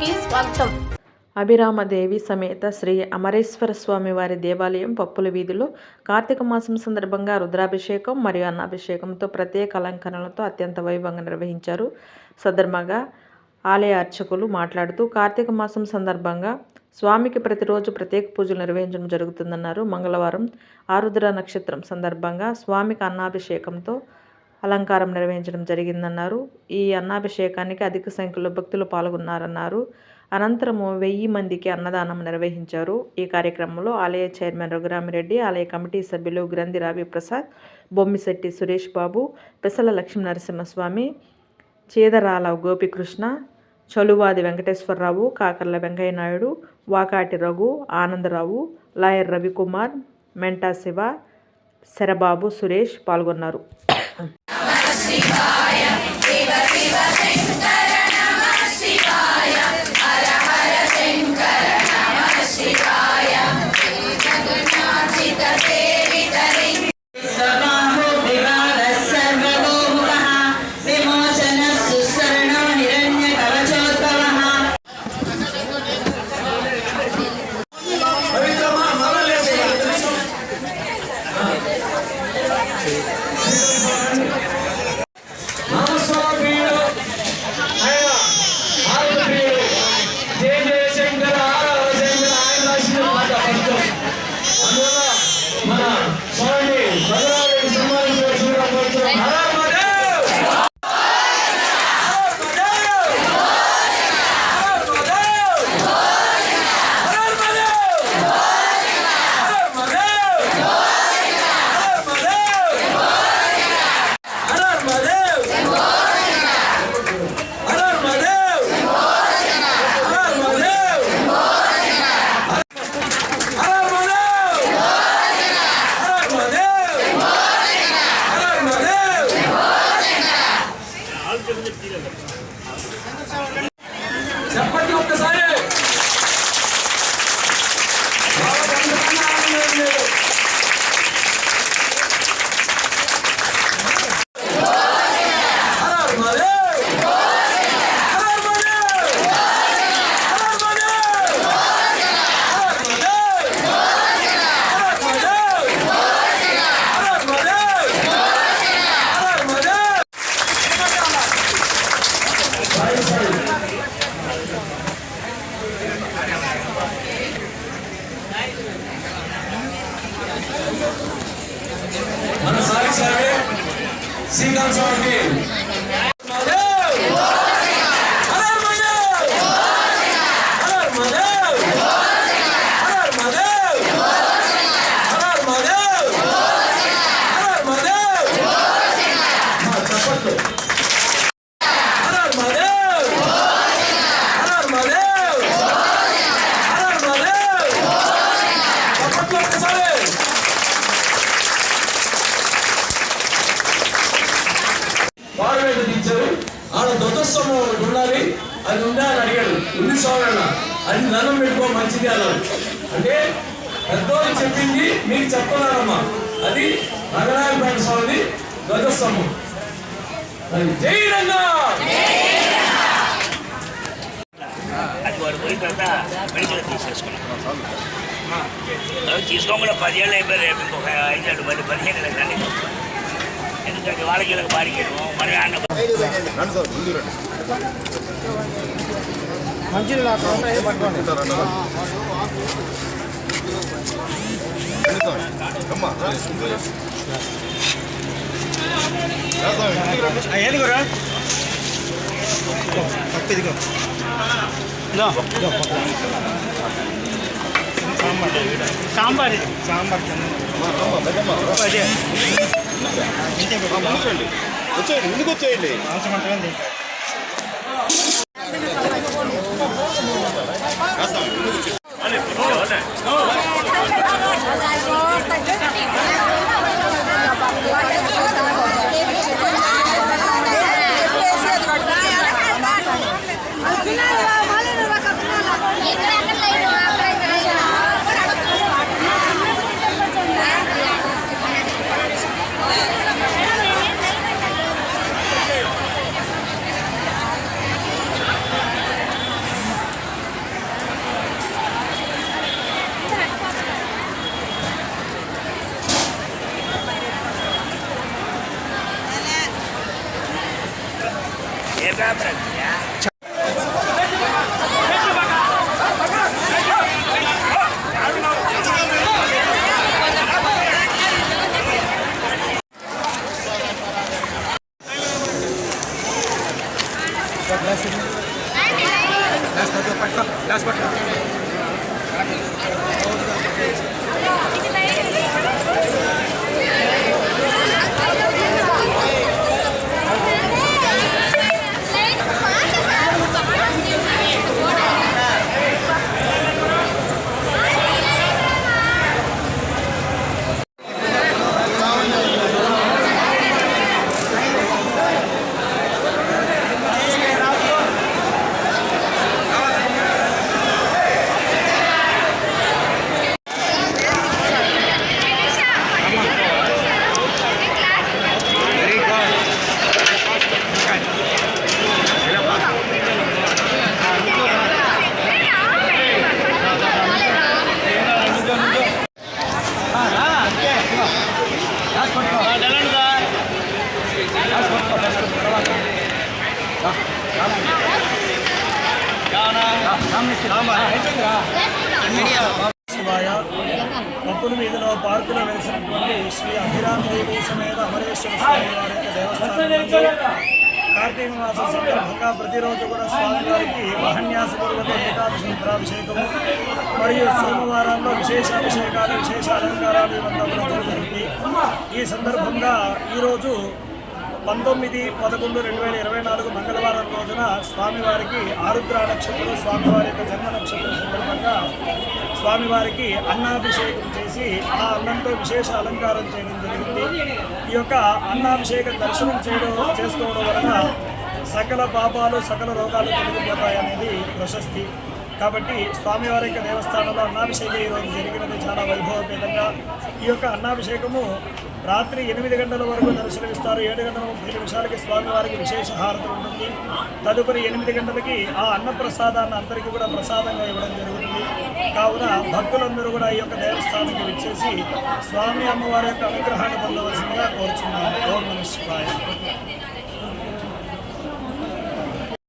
కి స్వాగతం. అభిరామదేవి సమేత శ్రీ అమరేశ్వర స్వామి వారి దేవాలయం పప్పుల వీధిలో కార్తీక మాసం సందర్భంగా రుద్రాభిషేకం మరియు అన్నాభిషేకంతో ప్రత్యేక అలంకరణలతో అత్యంత వైభవంగా నిర్వహించారు. సందర్భంగా ఆలయ అర్చకులు మాట్లాడుతూ కార్తీక మాసం సందర్భంగా స్వామికి ప్రతిరోజు ప్రత్యేక పూజలు నిర్వహించడం జరుగుతుందన్నారు. మంగళవారం ఆరుద్ర నక్షత్రం సందర్భంగా స్వామికి అన్నాభిషేకంతో అలంకారం నిర్వహించడం జరిగిందన్నారు. ఈ అన్నాభిషేకానికి అధిక సంఖ్యలో భక్తులు పాల్గొన్నారన్నారు. అనంతరము వెయ్యి మందికి అన్నదానం నిర్వహించారు. ఈ కార్యక్రమంలో ఆలయ చైర్మన్ రఘురామిరెడ్డి ఆలయ కమిటీ సభ్యులు గ్రంథి రావి ప్రసాద్ బొమ్మిశెట్టి సురేష్ బాబు పెసల లక్ష్మీ నరసింహస్వామి చీదరాల గోపికృష్ణ చలువాది వెంకటేశ్వరరావు కాకర్ల వెంకయ్య నాయుడు వాకాటి రఘు ఆనందరావు లాయర్ రవికుమార్ మెంటా శివ శరబాబు సురేష్ పాల్గొన్నారు. మన సాయి సాగే శ్రీకాంత్ స్వామికి ఆడ ధ్వజస్వము ఉండాలి అది ఉందా అని అడిగాడు ఉంది స్వామి అది దండం పెట్టుకో మంచిది అన్నాడు అంటే పెద్దోళ్ళు చెప్పింది మీకు చెప్తున్నారమ్మా అది రంగనాయకపేట స్వామిది ధ్వజస్తంభం అది జై రంగా తీసుకోకుండా పదిహేళ్ళు అయిపోయారు రేపు ఇంకొక ఐదేళ్ళు మళ్ళీ పదిహేను ಇದಕ್ಕೆ ವಾಳಿಗೆಲ್ಲ ಬಾಡಿಗೆ ಮನೆ ಅಣ್ಣ ಮಂಜೂರು ಏನಿಗೋರ ಪಕ್ಕದಿಗೋ ಸಾಂಬಾರ್ ಸಾಂಬಾರ್ ಸಾಂಬಾರ್ కూర్చోండి వచ్చేయండి. ముందుకు వచ్చేయండి. కాస్త ముందుకు శివాయ పప్పుల వీధిలో పార్కులో వెలిసినటువంటి శ్రీ అభిరామదేవి సమేత అమరేశ్వర స్వామి వారి యొక్క దేవస్థానం కార్తీక మాసం సందర్భంగా ప్రతిరోజు కూడా స్వామివారికి మహన్యాసపూర్వక ఏకాదశి రుద్రాభిషేకము మరియు సోమవారాల్లో విశేష అభిషేకాలు విశేష అలంకారాలు ఇవంతా కూడా జరుగుతుంది ఈ సందర్భంగా ఈరోజు పంతొమ్మిది పదకొండు రెండు వేల ఇరవై నాలుగు మంగళవారం రోజున స్వామివారికి ఆరుద్ర నక్షత్రం స్వామివారి యొక్క జన్మ నక్షత్రం సందర్భంగా స్వామివారికి అన్నాభిషేకం చేసి ఆ అన్నంతో విశేష అలంకారం చేయడం జరిగింది. ఈ యొక్క అన్నాభిషేకం దర్శనం చేయడం చేసుకోవడం వలన సకల పాపాలు సకల రోగాలు తొలగిపోతాయనేది ప్రశస్తి. కాబట్టి స్వామివారి యొక్క దేవస్థానంలో అన్నాభిషేకం ఈరోజు జరిగినది చాలా వైభవపేతంగా. ఈ యొక్క అన్నాభిషేకము రాత్రి ఎనిమిది గంటల వరకు దర్శనమిస్తారు. ఏడు గంటల ముప్పై నిమిషాలకి స్వామివారికి విశేష హారతి ఉంటుంది. తదుపరి ఎనిమిది గంటలకి ఆ అన్న ప్రసాదాన్ని అందరికీ కూడా ప్రసాదంగా ఇవ్వడం జరుగుతుంది. కావున భక్తులందరూ కూడా ఈ యొక్క దేవస్థానానికి విచ్చేసి స్వామి అమ్మవారి యొక్క అనుగ్రహాన్ని పొందవలసిందిగా కోరుచున్నాను. ఓం నిశ్చిపాయం శివాయ.